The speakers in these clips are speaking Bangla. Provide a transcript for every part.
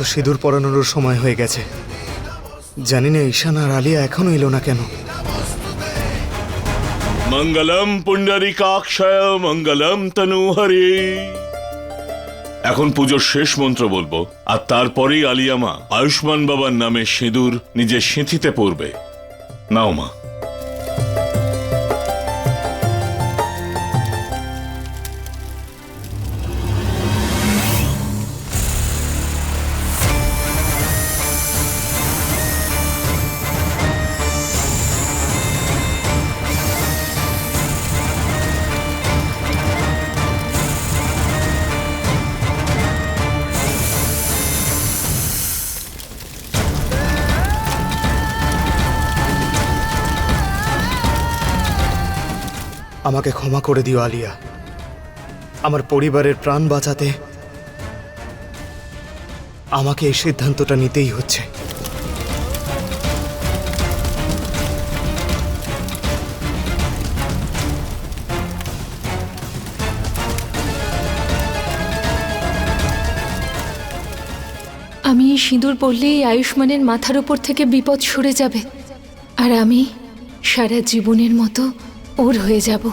তো সিঁদুর পরানোর সময় হয়ে গেছে। জানি না, ঈশান আর আলিয়া এখনও এলো না কেন। মঙ্গলম পুণ্ডরিকাক্ষয়, মঙ্গলম তনুহরি। এখন পুজোর শেষ মন্ত্র বলব, আর তারপরেই আলিয়ামা আয়ুষ্মান বাবার নামে সিঁদুর নিজের সিঁথিতে পড়বে নাও মা। আমাকে ক্ষমা করে দিও, আলিয়া। আমার পরিবারের প্রাণ বাঁচাতে আমাকে এই সিদ্ধান্তটা নিতেই হচ্ছে। আমি এই সিঁদুর পরলেই আয়ুষ্মানের মাথার উপর থেকে বিপদ সরে যাবে। আর আমি সারা জীবনের মতো ওর হয়ে যাব।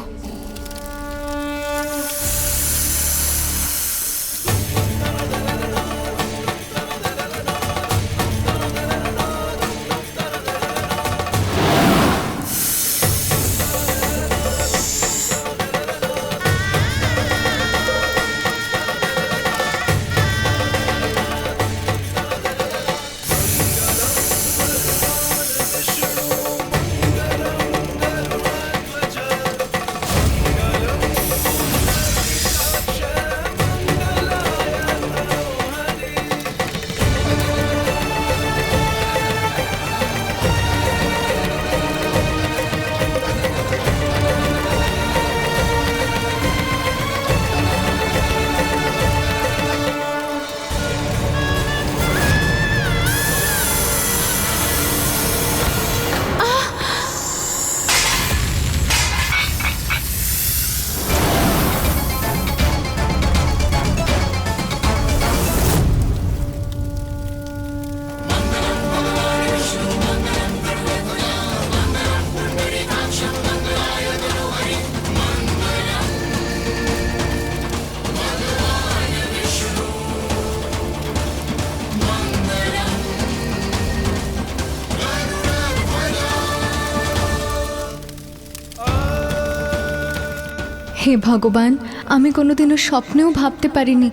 হে ভগবান, আমি কোনোদিনও স্বপ্নেও ভাবতে পারিনি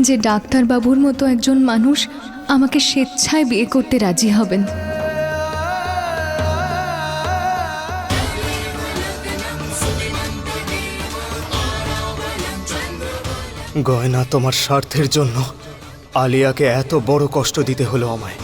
যে ডাক্তারবাবুর মতো একজন মানুষ আমাকে স্বেচ্ছায় বিয়ে করতে রাজি হবেন। গয়না তোমার স্বার্থের জন্য। আলিয়াকে এত বড় কষ্ট দিতে হলো আমায়।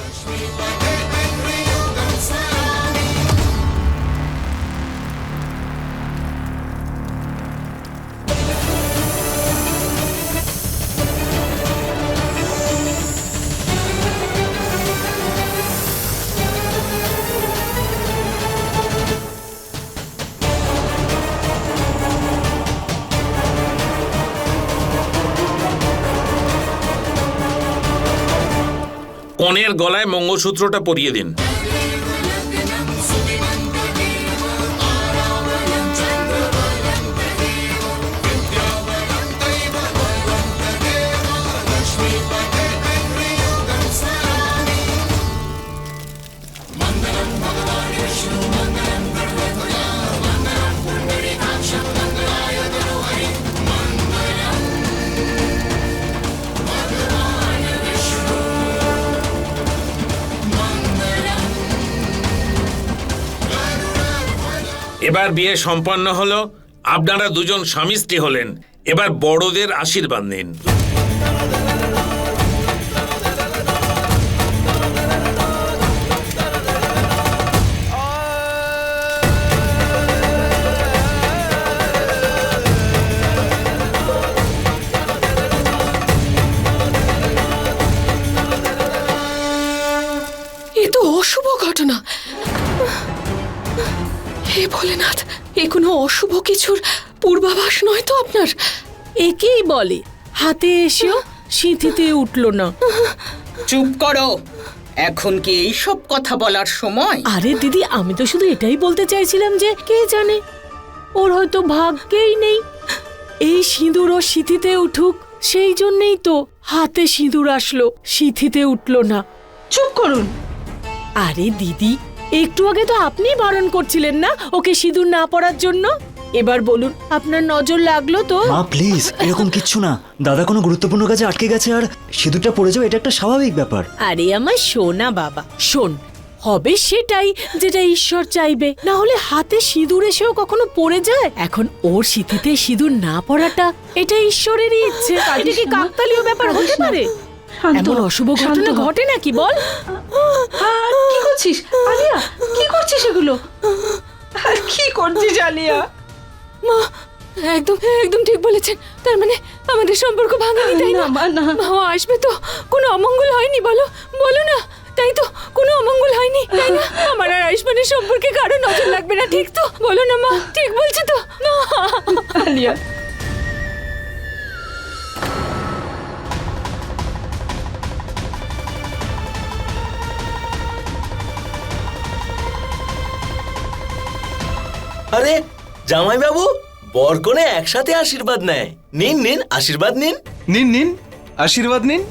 গলায় মঙ্গলসূত্রটা পরিয়ে দিন। এবার বিয়ে সম্পন্ন হলো আপনারা দুজন স্বামী স্ত্রী হলেন। এবার বড়দের আশীর্বাদ নিন। অশুভ কিছুর পূর্বাভাস নয় তো আপনার? একেই বলে হাতে এসেও সিঁথিতে উঠল না। চুপ করো। এখন কি এই সব কথা বলার সময়? আরে দিদি আমি তো শুধু এটাই বলতে চাইছিলাম যে কে জানে? ওর হয়তো ভাগ্যেই নেই। এই সিঁদুর ও সিথিতে উঠুক সেই জন্যেই তো হাতে সিঁদুর আসলো সিঁথিতে উঠল না। চুপ করুন। আরে দিদি একটু আগে তো আপনি বারণ করছিলেন না ওকে সিঁদুর না পরার জন্য? এবার বলুন আপনার নজর লাগল তো? মা প্লিজ এরকম কিচ্ছু না। দাদা কোনো গুরুত্বপূর্ণ কাজে আটকে গেছে আর সিঁদুরটা পড়ে যাও এটা একটা স্বাভাবিক ব্যাপার। আরে আমার সোনা বাবা শোন হবে সেটাই যেটা ঈশ্বর চাইবে। না হলে হাতে সিঁদুর এসেও কখনো পড়ে যায়? এখন ওর সিথিতে সিঁদুর না পড়াটা এটা ঈশ্বরেরই ইচ্ছে। এটা কি কাকতালীয় ব্যাপার হতে পারে? শান্ত। এমন অশুভ ঘটনা। ঘটে নাকি বল? আর কি করছিস? আলিয়া কি করছিস এগুলো? আর কি করছিস আলিয়া? মা একদম একদম ঠিক বলেছেন। তার মানে আমাদের সম্পর্ক ভাঙেনি তাই না? না, মা, না। মা আসবে তো। কোনো অমঙ্গল হয়নি বলো? বলো না। তাই তো কোনো অমঙ্গল হয়নি তাই না? আমার আর আয়ুষ্মানের সম্পর্কে কারও নজর লাগবে না ঠিক তো? বলো না মা ঠিক বলছি তো। মা। আলিয়া আরে জামাইবাবু বর কনে একসাথে আশীর্বাদ নেয়। নিন নিন আশীর্বাদ নিন। নিন নিন আশীর্বাদ নিন।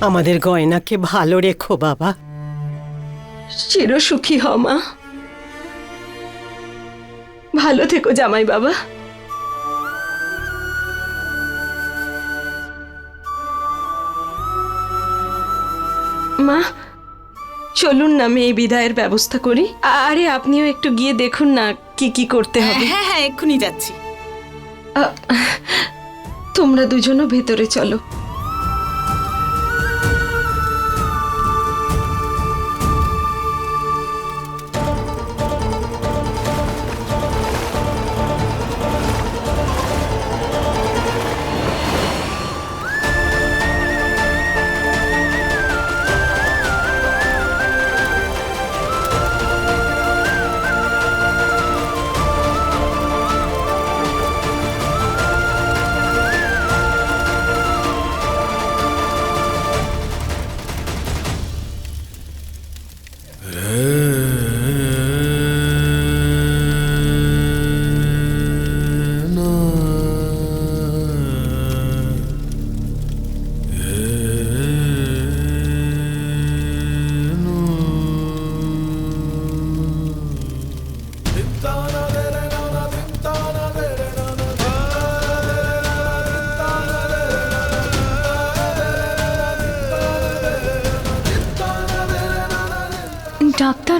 আমাদের গয়নাকে ভালো রেখো বাবা। চির সুখী হ মা। ভালো থেকো জামাই বাবা মা। চলুন না আমি এই বিদায়ের ব্যবস্থা করি। আরে আপনিও একটু গিয়ে দেখুন না কি কি করতে হবে। হ্যাঁ হ্যাঁ এক্ষুনি যাচ্ছি। তোমরা দুজনও ভেতরে চলো।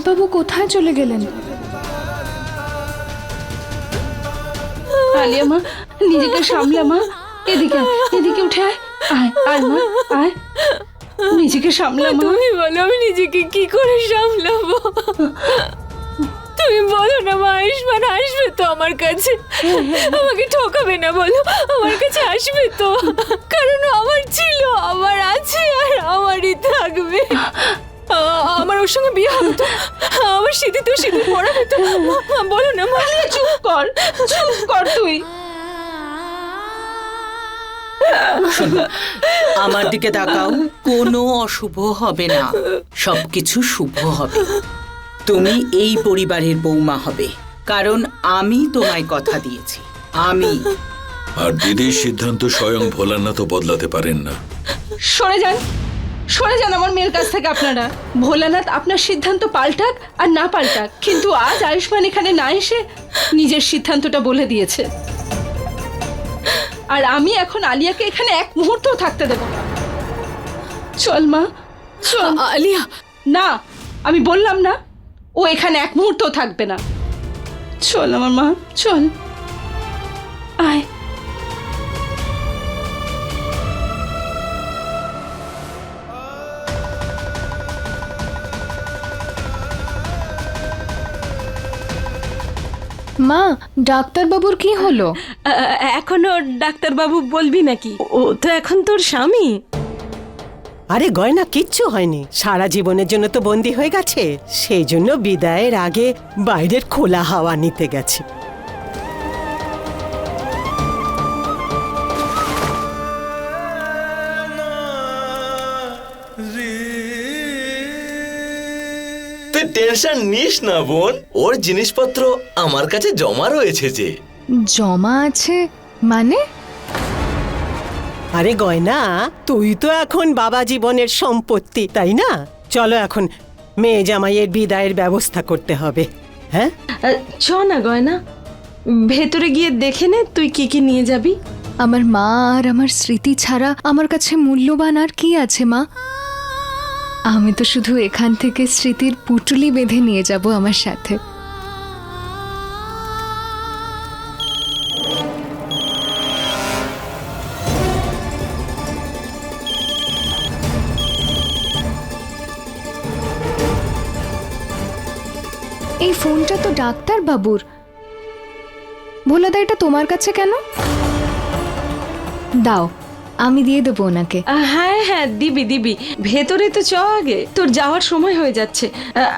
ডাক্তারবাবু কোথায় চলে গেলেন? আলিয়া মা নিজেকে সামলা মা। এদিকে এদিকে উঠে আয়। আয় আয় মা আয়। নিজেকে সামলা মা। তুমি বলো আমি নিজেকে কি করে সামলাবো? তুমি বলো না মা আয়ুষ্মান আসবে তো আমার কাছে। আমাকে ঠকাবে না বলো আমার কাছে আসবে তো। কারণ আমার ছিল আমার আছে আর আমারই থাকবে। ওর সঙ্গে বিয়ে হবে তো? আমার স্মৃতিতেও সিঁদুর পড়াবে তো? বলো না মা। চুপ কর চুপ কর তুই। আমার দিকে তাকাও কোনো অশুভ হবে না সবকিছু শুভ হবে। তুমি এই পরিবারের বৌমা হবে কারণ আমি তোমায় কথা দিয়েছি আমি। আর দিদির সিদ্ধান্ত স্বয়ং ভোলানাথও বদলাতে পারেন না। সরে যান। সরে যান আমার মেয়ের কাছ থেকে আপনারা। ভোলানাথ আপনার সিদ্ধান্ত পাল্টাক আর না পাল্টাক কিন্তু আজ আয়ুষ্মান এখানে না এসে নিজের সিদ্ধান্তটা বলে দিয়েছে। আর আমি এখন আলিয়াকে এখানে এক মুহূর্তও থাকতে দেব না। চল মা চল। আলিয়া। না আমি বললাম না ও এখানে এক মুহূর্ত থাকবে না। চল আমার মা চল। আয়। মা ডাক্তারবাবুর কি হলো? এখনও ডাক্তারবাবু বলবি নাকি? ও তো এখন তোর স্বামী। আরে গয়না কিচ্ছু হয়নি। সারা জীবনের জন্য তো বন্দি হয়ে গেছে। সেই জন্য বিদায়ের আগে বাইরের খোলা হাওয়া নিতে গেছে। টেনশন নিস না বোন। ওর জিনিসপত্র আমার কাছে জমা রয়েছে যে। জমা আছে মানে? আরে গয়না তুই তো এখন বাবা জীবনের সম্পত্তি তাই না? চলো এখন মেয়ে জামাইয়ের বিদায়ের ব্যবস্থা করতে হবে হ্যাঁ? চ না গয়না ভেতরে গিয়ে দেখে নে তুই কি কি নিয়ে যাবি। আমার মা আর আমার স্মৃতি ছাড়া আমার কাছে মূল্যবান আর কি আছে মা? আমি তো শুধু এখান থেকে স্মৃতির পুটুলি বেঁধে নিয়ে যাব আমার সাথে। এই ফোনটা তো ডাক্তার বাবুর। ভোলাদা, এটা তোমার কাছে কেন? দাও। আমি দিয়ে দেবো ওনাকে। হ্যাঁ হ্যাঁ দিবি দিবি। ভেতরে তো চ আগে। তোর যাওয়ার সময় হয়ে যাচ্ছে।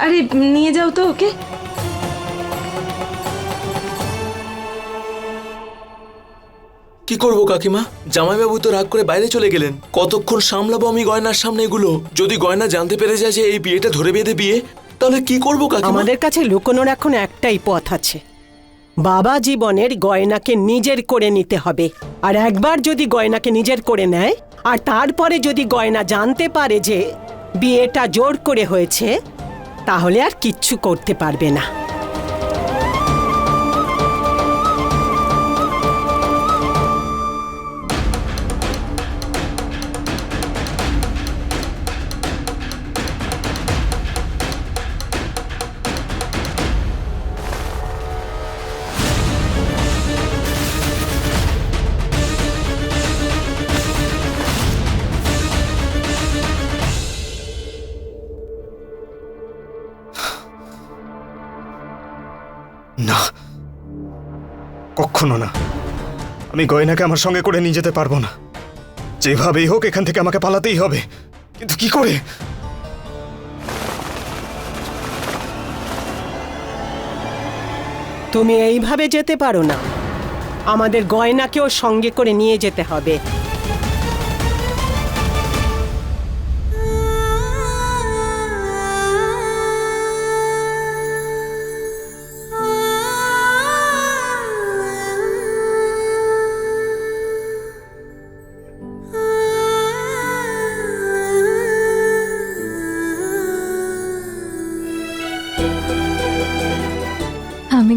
আরে নিয়ে যাও তো ওকে। কি করব কাকিমা? জামাইবাবু তো রাগ করে বাইরে চলে গেলেন। কতক্ষণ সামলাবো আমি গয়নার সামনে এগুলো? যদি গয়না জানতে পেরে যায় যে এই বিয়েটা ধরে বেঁধে বিয়ে তাহলে কি করব কাকিমা? আমাদের কাছে লুকোনোর এখন একটাই পথ আছে। বাবা জীবনের গয়নাকে নিজের করে নিতে হবে। আর একবার যদি গয়নাকে নিজের করে নেয়, আর তারপরে যদি গয়না জানতে পারে যে বিয়েটা জোর করে হয়েছে, তাহলে আর কিচ্ছু করতে পারবে না। না। কখনো না। আমি গয়নাকে আমার সঙ্গে করে নিয়ে যেতে পারব না। যেভাবেই হোক এখান থেকে আমাকে পালাতেই হবে। কিন্তু কি করে? তুমি এইভাবে যেতে পারো না। আমাদের গয়নাকেও সঙ্গে করে নিয়ে যেতে হবে।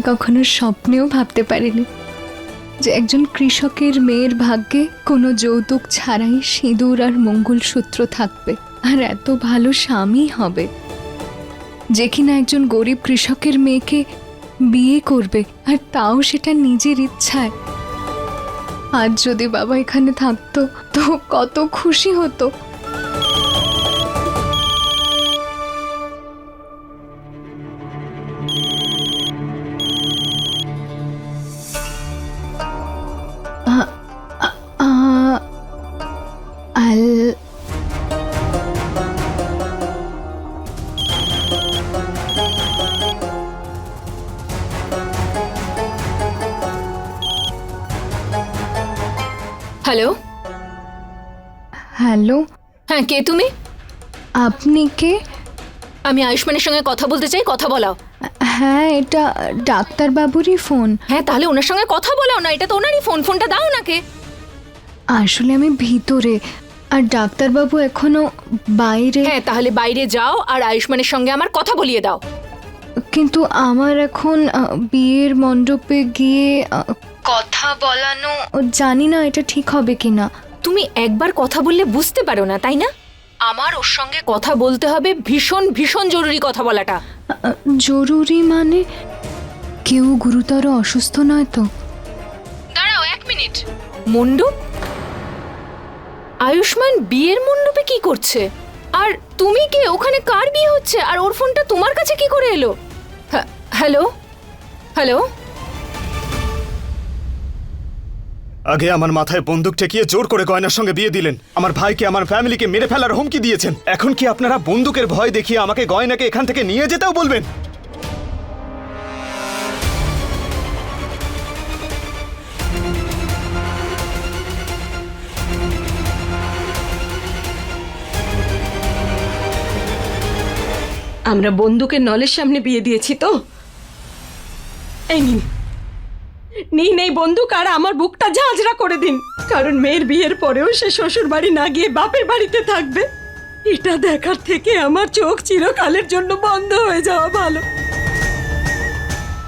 কখনো স্বপ্নেও ভাবতে পারিনি যে একজন কৃষকের মেয়ের ভাগ্যে কোনো যৌতুক ছাড়াই সিঁদুর আর মঙ্গলসূত্র থাকবে আর এত ভালো স্বামী হবে। যে কিনা একজন গরিব কৃষকের মেয়েকে বিয়ে করবে আর তাও সেটা নিজের ইচ্ছায়। আজ যদি বাবা এখানে থাকতো তো কত খুশি হতো। হ্যালো হ্যাঁ কে তুমি? আপনি কে? আমি আয়ুষ্মানের সঙ্গে কথা বলতে চাই কথা বলাও। হ্যাঁ এটা ডাক্তারবাবুরই ফোন। হ্যাঁ তাহলে ওনার সঙ্গে কথা বলাও না এটা তো ওনারই ফোন ফোনটা দাও ওনাকে। আসলে আমি ভিতরে আর ডাক্তারবাবু এখনও বাইরে। হ্যাঁ তাহলে বাইরে যাও আর আয়ুষ্মানের সঙ্গে আমার কথা বলিয়ে দাও। কিন্তু আমার এখন বিয়ের মণ্ডপে গিয়ে কথা বলানো জানি না এটা ঠিক হবে কিনা। তুমি একবার কথা বললে বুঝতে পারো না তাই না? আমার ওর সঙ্গে কথা বলতে হবে ভীষণ ভীষণ জরুরি কথা বলাটা। জরুরি মানে কেউ গুরুতর অসুস্থ নয় তো? দাঁড়াও এক মিনিট। মণ্ডপ আয়ুষ্মান বিয়ের মণ্ডপে কি করছে? আর তুমি কে? ওখানে কার বিয়ে হচ্ছে? আর ওর ফোনটা তোমার কাছে কি করে এলো? হ্যাঁ, হ্যালো? হ্যালো? আগে আমার মাথায় বন্দুক ঠেকিয়ে জোর করে গয়নার সঙ্গে বিয়ে দিলেন। আমার ভাইকে, আমার ফ্যামিলিকে মেরে ফেলার হুমকি দিয়েছেন। এখন কি আপনারা বন্দুকের ভয় দেখিয়ে আমাকে গয়নাকে এখান থেকে নিয়ে যেতেও বলবেন? আমরা বন্দুকের নলের সামনে বিয়ে দিয়েছি তো? এই নিন। নিন এই বন্দুক আর আমার বুকটা ঝাঁঝরা করে দিন। কারণ মেয়ের বিয়ের পরেও সে শ্বশুর বাড়ি না গিয়ে বাপের বাড়িতে থাকবে। এটা দেখার থেকে আমার চোখ চিরকালের জন্য বন্ধ হয়ে যাওয়া ভালো।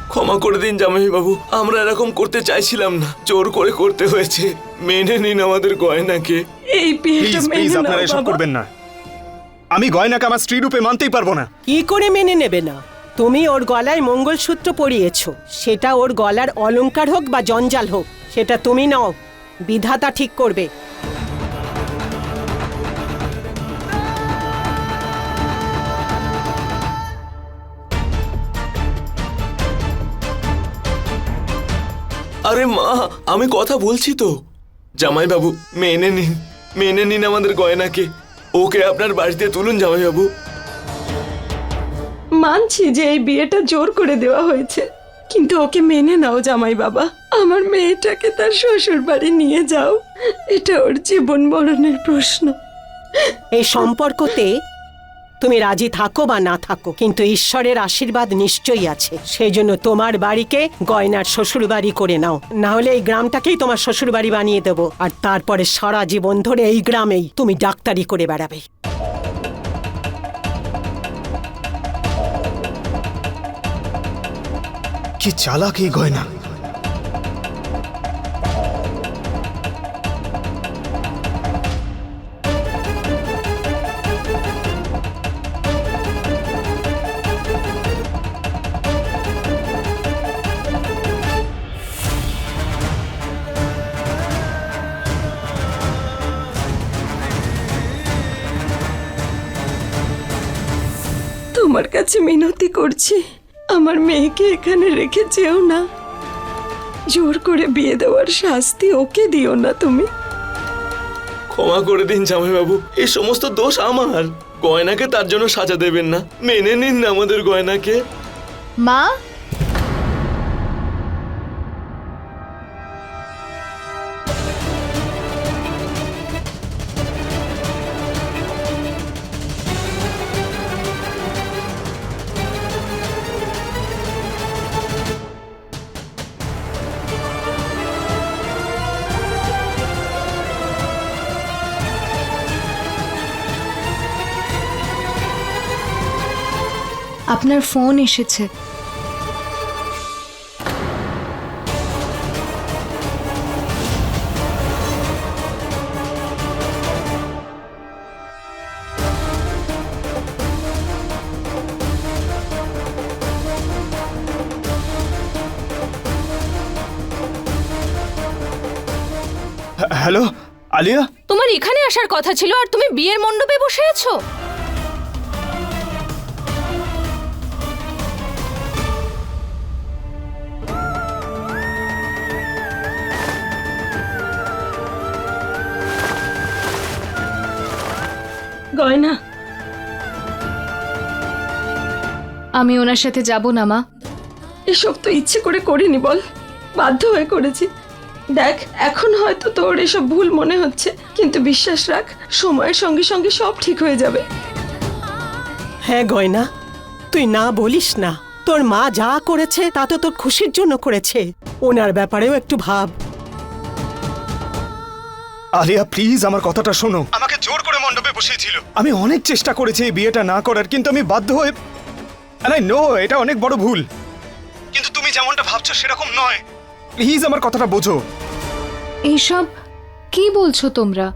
ক্ষমা করে দিন জামাই বাবু আমরা এরকম করতে চাইছিলাম না। জোর করে করতে হয়েছে। মেনে নিন আমাদের গয়নাকে। এই বিয়েটা প্লিজ প্লিজ আপনারা এসব বাবা। করবেন না। আমি গয়নাকে আমার স্ত্রী রূপে মানতেই পারব না। কি করে মেনে নেবে না? তুমি ওর গলায় মঙ্গলসূত্র পরিয়েছো। সেটা ওর গলার অলংকার হোক বা জঞ্জাল হোক, সেটা তুমি নাও। বিধাতা ঠিক করবে। আরে মা, আমি কথা বলছি তো। জামাই বাবু মেনে নিন মেনে নিন আমাদের গয়নাকে। ওকে আপনার বাড়িতে তুলুন জামাই বাবু মানছি যে এই বিয়েটা জোর করে দেওয়া হয়েছে। কিন্তু ওকে মেনে নাও জামাই বাবা। আমার মেয়েটাকে তার শ্বশুর বাড়ি নিয়ে যাও। এটা ওর জীবন মরণের প্রশ্ন। এই সম্পর্কতে তুমি রাজি থাকো বা না থাকো, কিন্তু ঈশ্বরের আশীর্বাদ নিশ্চয়ই আছে। সেই জন্য তোমার বাড়িকে গয়নার শ্বশুর বাড়ি করে নাও। না হলে এই গ্রামটাকেই তোমার শ্বশুর বাড়ি বানিয়ে দেবো। আর তারপরে সারা জীবন ধরে এই গ্রামেই তুমি ডাক্তারি করে বেড়াবে। কি চালাক এই গয়না। তোমার কাছে মিনতি করছি। আমার মেয়েকে এখানে রেখে যেও না। জোর করে বিয়ে দেওয়ার শাস্তি ওকে দিও না তুমি। ক্ষমা করে দিন জামাই বাবু এই সমস্ত দোষ আমার। গয়নাকে তার জন্য সাজা দেবেন না। মেনে নিন না আমাদের গয়নাকে। মা আপনার ফোন এসেছে। হ্যাঁ, হ্যালো আলিয়া তোমার এখানে আসার কথা ছিল আর তুমি বিয়ের মণ্ডপে বসে আছো? গয়না। আমি ওনার সাথে যাব না মা। এসব তো ইচ্ছে করে করিনি বল। বাধ্য হয়ে করেছি। দেখ এখন হয়তো তোর এসব ভুল মনে হচ্ছে কিন্তু বিশ্বাস রাখ সময়ের সঙ্গে সঙ্গে সব ঠিক হয়ে যাবে। হ্যাঁ গয়না তুই না বলিস না। তোর মা যা করেছে তা তো তোর খুশির জন্য করেছে। ওনার ব্যাপারেও একটু ভাব। আলিয়া প্লিজ আমার কথাটা শোনো। আমাকে জোর মণ্ডপে বসিয়েছিল। আমি অনেক চেষ্টা করেছি এই বিয়েটা না করার কিন্তু আমি বাধ্য হয়ে আই নো এটা অনেক বড় ভুল। কিন্তু তুমি যেমনটা ভাবছ সেরকম নয়। প্লিজ আমার কথাটা বোঝো। এইসব কি বলছো তোমরা?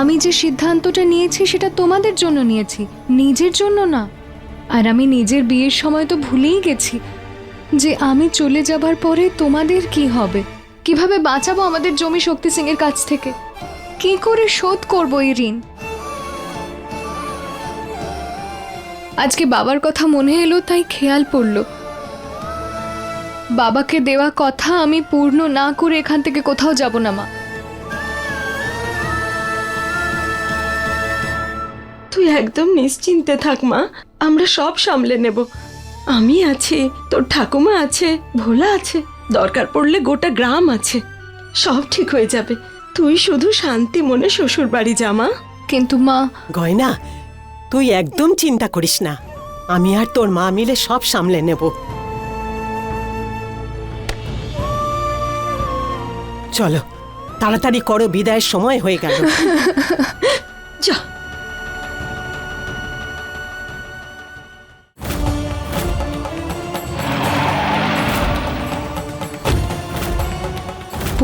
আমি যে সিদ্ধান্তটা নিয়েছি সেটা তোমাদের জন্য নিয়েছি নিজের জন্য না। আর আমি নিজের বিয়ের সময় তো ভুলেই গেছি যে আমি চলে যাবার পরে তোমাদের কি হবে? কীভাবে বাঁচাবো আমাদের জমি শক্তি সিং এর কাছ থেকে? কি করে শোধ করব এই ঋণ আজকে বাবার কথা মনে এলো, তাই খেয়াল পড়ল। বাবাকে দেওয়া কথা আমি পূর্ণ না করে এখান থেকে কোথাও যাব না, মা। তুই একদম নিশ্চিন্তে থাক, মা। আমরা সব সামলে নেব। আমি আছি, তোর ঠাকুমা আছে, ভোলা আছে, দরকার পড়লে গোটা গ্রাম আছে। সব ঠিক হয়ে যাবে। তুই শুধু শান্তি মনে শ্বশুর বাড়ি জামা কিন্তু মা। গয়না তুই একদম চিন্তা করিস না। আমি আর তোর মা মিলে সব সামলে নেব। চলো তাড়াতাড়ি করো বিদায়ের সময় হয়ে গেল। যা।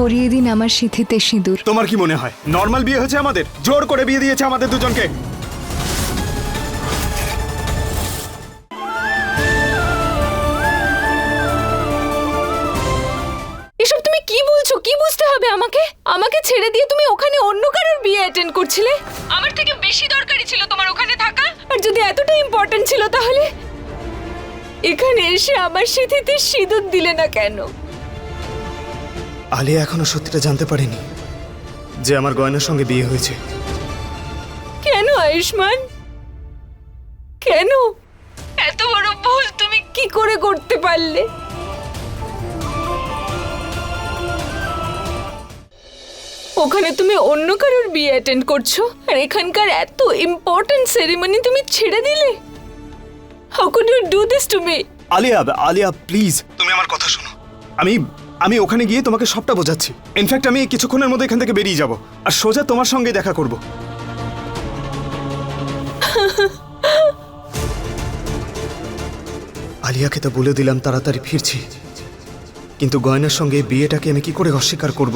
পরিয়ে দিন আমার সিথিতে সিঁদুর। তোমার কি মনে হয়? নর্মাল বিয়ে হয়েছে আমাদের? জোর করে বিয়ে দিয়েছে আমাদের দুজনকে। এসব তুমি কি বলছো? কি বুঝতে হবে আমাকে? আমাকে ছেড়ে দিয়ে তুমি ওখানে অন্য কারোর বিয়ে অ্যাটেন্ড করছিলে? আমার থেকে বেশি দরকারি ছিল তোমার ওখানে থাকা। আর যদি এতটা ইম্পর্ট্যান্ট ছিল তাহলে এখানে এসে আমার সিথিতে সিঁদুর দিলে না কেন? আলিয়া এখনও সত্যিটা জানতে পারেনি যে আমার গয়নার সঙ্গে বিয়ে হয়েছে। কেন আয়ুষ্মান? কেন? এত বড় ভুল তুমি কি করে করতে পারলে? ওখানে তুমি অন্য কারোর বিয়ে অ্যাটেন্ড করছ আর এখানকার এত ইম্পর্ট্যান্ট সেরিমনি তুমি ছেড়ে দিলে? How could you do this to me Alia Alia please তুমি আমার কথা শোনো। আমি আমি ওখানে গিয়ে তোমাকে সবটা বোঝাচ্ছি। ইনফ্যাক্ট আমি কিছুক্ষণের মধ্যে এখান থেকে বেরিয়ে যাব। আর সোজা তোমার সঙ্গে দেখা করব। আলিয়াকে তো বলে দিলাম, তাড়াতাড়ি ফিরছি। কিন্তু গয়নার সঙ্গে বিয়েটাকে আমি কি করে অস্বীকার করব?